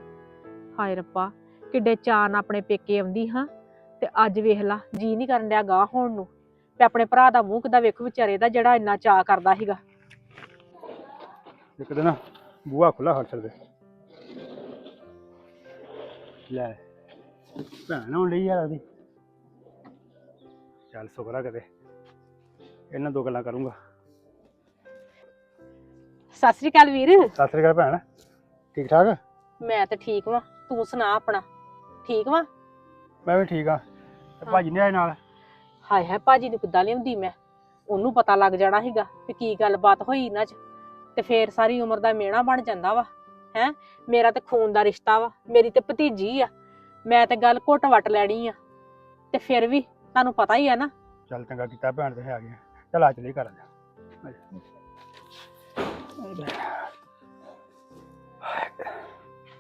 ਹਾਏ ਰੱਬਾ ਕਿੱਡੇ ਚਾਅ ਨਾਲ ਆਪਣੇ ਪੇਕੇ ਆਉਂਦੀ ਹਾਂ ਤੇ ਅੱਜ ਵੇਖ ਲਾ ਜੀ ਨਹੀਂ ਕਰਨ ਡਿਆ ਗਾਹ ਹੋਣ ਨੂੰ ਤੇ ਆਪਣੇ ਭਰਾ ਦਾ ਮੂੰਹ ਕਿੱਦਾਂ ਵੇਖੋ ਵਿਚਾਰੇ ਦਾ ਜਿਹੜਾ ਇੰਨਾ ਚਾਅ ਕਰਦਾ ਸੀਗਾ। ਇੱਕ ਦਿਨ ਬੂਹਾ ਖੁੱਲਾ ਹਰ ਸਕਦੇ ਲੈ ਭੈਣ ਆਉਣ ਲਈ ਯਾਰ ਉਹਦੀ ਚੱਲ ਸ਼ੁਕਰ ਆ ਕਦੇ ਇਹਨਾਂ ਦੋ ਗੱਲਾਂ ਕਰੂੰਗਾ। ਸਤਿ ਸ੍ਰੀ ਅਕਾਲ ਵੀਰ। ਸਤਿ ਸ੍ਰੀ ਅਕਾਲ ਭੈਣ ਠੀਕ ਠਾਕ? ਮੈਂ ਤਾਂ ਠੀਕ ਵਾਂ ਤੂੰ ਸੁਣਾ ਆਪਣਾ। ਠੀਕ ਵਾਂ? ਮੈਂ ਵੀ ਠੀਕ ਆ। ਤੇ ਭਾਜੀ ਨੇ ਆਏ ਨਾਲ? ਹਾਏ ਹਾਏ ਭਾਜੀ ਨੂੰ ਕਿੱਦਾਂ ਲਿਆਉਂਦੀ ਮੈਂ? ਉਹਨੂੰ ਪਤਾ ਲੱਗ ਜਾਣਾ ਸੀਗਾ ਵੀ ਕੀ ਗੱਲਬਾਤ ਹੋਈ ਇਹਨਾਂ 'ਚ। ਤੇ ਫੇਰ ਸਾਰੀ ਉਮਰ ਦਾ ਮਿਹਣਾ ਬਣ ਜਾਂਦਾ ਵਾ ਹੈ? ਮੇਰਾ ਤੇ ਖੂਨ ਦਾ ਰਿਸ਼ਤਾ ਵਾ ਮੇਰੀ ਤੇ ਭਤੀਜੀ ਆ। ਮੈਂ ਤੇ ਗੱਲ ਘੁੱਟ ਵਟ ਲੈਣੀ ਆ। ਤੇ ਫਿਰ ਵੀ ਤੁਹਾਨੂੰ ਪਤਾ ਹੀ ਆ ਨਾ। ਚੱਲ ਚੰਗਾ ਕੀਤਾ ਭੈਣ ਤੇ ਆ ਗਿਆ। ਚੱਲ ਆ ਚਲੀ ਕਰ ਜਾ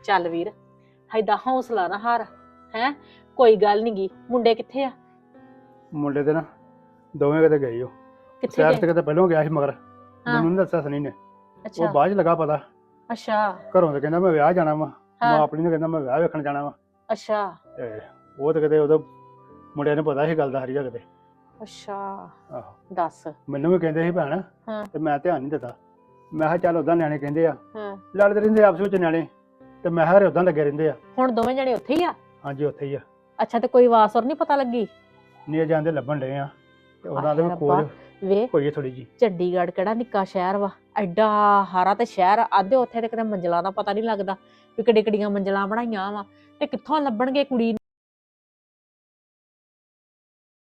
ਚੱਲ ਵੀਰ। ਹੈਦਾ ਹੌਸਲਾ ਨਾ ਹਾਰ ਹੈ? ਕੋਈ ਗੱਲ ਨੀ ਗੀ। ਮੁੰਡੇ ਕਿੱਥੇ ਆ? ਮੁੰਡੇ ਦੇ ਨਾ ਦੋਵੇਂ ਕਿਤੇ ਗਏ ਹੋ ਕਿੱਥੇ ਗਏ? ਤੇ ਕਿਤੇ ਪਹਿਲਾਂ ਗਿਆ ਸੀ ਮਗਰ। ਮੈਨੂੰ ਨਹੀਂ ਦੱਸਿਆ ਸਨੀ ਨੇ। ਉਹ ਅੱਛਾ। ਬਾਅਦ ਚ ਲੱਗਾ ਪਤਾ। ਅੱਛਾ। ਘਰੋਂ ਤੇ ਕਹਿੰਦਾ ਮੈਂ ਵਿਆਹ ਜਾਣਾ ਵਾ। ਮਾਂ ਹਾਂ। ਆਪਣੀ ਨੇ ਕਹਿੰਦਾ ਮੈਂ ਵਿਆਹ ਵੇਖਣ ਜਾਣਾ ਵਾ। ਅੱਛਾ। ਤੇ ਉਹ ਤੇ ਕਿਤੇ ਉਦੋਂ ਮੁੰਡਿਆਂ ਨੂੰ ਪਤਾ ਸੀ ਗੱਲ ਦਾ ਹਰੀਆ ਕਿਤੇ। ਅੱਛਾ। ਆਹੋ। ਦੱਸ। ਮੈਨੂੰ ਵੀ ਕਹਿੰਦੇ ਸੀ ਭੈਣ ਹਾਂ। ਤੇ ਮੈਂ ਧਿਆਨ ਨਹੀਂ ਦਿੱਤਾ। ਮੈਂ ਕਿਹਾ ਚੱਲ ਉਦਾਂ ਨਿਆਣੇ ਕਹਿੰਦੇ ਆ। ਹਾਂ। ਲੜਦੇ ਰਹਿੰਦੇ ਆਪਸ ਵਿੱਚ ਨਿਆਣੇ। ਤੇ ਮੈਂ ਹਰੇ ਉਦਾਂ ਲੱਗੇ ਰਹਿੰਦੇ ਆ। ਹੁਣ ਦੋਵੇਂ ਜਣੇ ਉੱਥੇ ਹੀ ਆ? ਹਾਂਜੀ ਉੱਥੇ ਹੀ ਆ। ਅੱਛਾ ਤੇ ਕੋਈ ਵਾਸ ਹੋਰ ਨਹੀਂ ਪਤਾ ਲੱਗੀ? ਨੀਏ ਜਾਂਦੇ ਲੱਭਣ ਡਏ ਆ। ਤੇ ਉਹਨਾਂ ਦੇ ਆਏ ਵੀ ਰੱਬਾ। ਕੋਲ ਵੇ ਹੋਈ ਥੋੜੀ ਜੀ ਚੰਡੀਗੜ੍ਹ ਕਿਹੜਾ ਨਿੱਕਾ ਸ਼ਹਿਰ ਵਾ। ਐਡਾ ਹਾਰਾ ਤੇ ਸ਼ਹਿਰ ਆ। ਆਧੇ ਉੱਥੇ ਤੇ ਕਿਤੇ ਮੰਜ਼ਲਾਂ ਦਾ ਪਤਾ ਨਹੀਂ ਲੱਗਦਾ ਵੀ ਕਿੱਡੇ ਕਿੱਡੀਆਂ ਮੰਜ਼ਲਾਂ ਬਣਾਈਆਂ ਵਾ। ਤੇ ਕਿੱਥੋਂ ਲੱਭਣਗੇ ਕੁੜੀ?